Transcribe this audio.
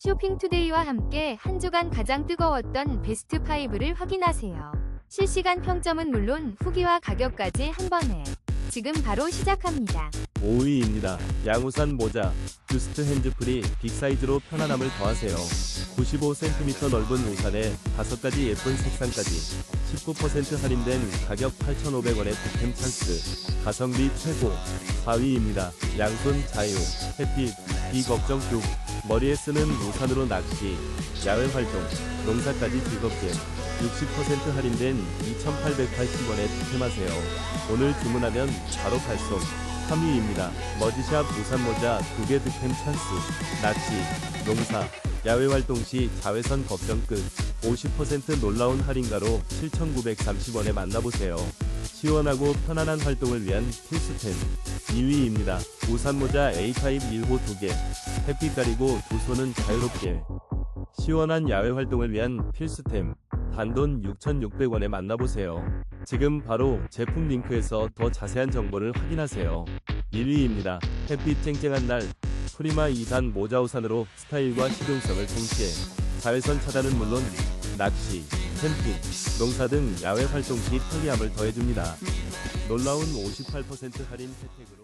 쇼핑투데이와 함께 한 주간 가장 뜨거웠던 베스트 5를 확인하세요. 실시간 평점은 물론 후기와 가격까지 한 번에 지금 바로 시작합니다. 5위입니다. 양우산 모자, 뷰스트 핸즈프리 빅사이즈로 편안함을 더하세요. 95cm 넓은 우산에 5가지 예쁜 색상까지 19% 할인된 가격 8,500원의 득템 찬스. 가성비 최고. 4위입니다. 양손 자유, 햇빛, 비걱정 쭉. 머리에 쓰는 우산으로 낚시, 야외 활동, 농사까지 즐겁게 60% 할인된 2,880원에 득템하세요. 오늘 주문하면 바로 발송. 3위입니다. 머지샵 우산 모자 2개 득템 찬스. 낚시, 농사, 야외 활동 시 자외선 걱정 끝. 50% 놀라운 할인가로 7,930원에 만나보세요. 시원하고 편안한 활동을 위한 필수템. 2위입니다. 우산모자 A 타입 1호 2개. 햇빛 가리고 두 손은 자유롭게. 시원한 야외 활동을 위한 필수템. 단돈 6,600원에 만나보세요. 지금 바로 제품 링크에서 더 자세한 정보를 확인하세요. 1위입니다. 햇빛 쨍쨍한 날 프리마 2단 모자 우산으로 스타일과 실용성을 동시에 자외선 차단은 물론 낚시, 캠핑, 농사 등 야외 활동 시 편리함을 더해줍니다. 놀라운 58% 할인 혜택으로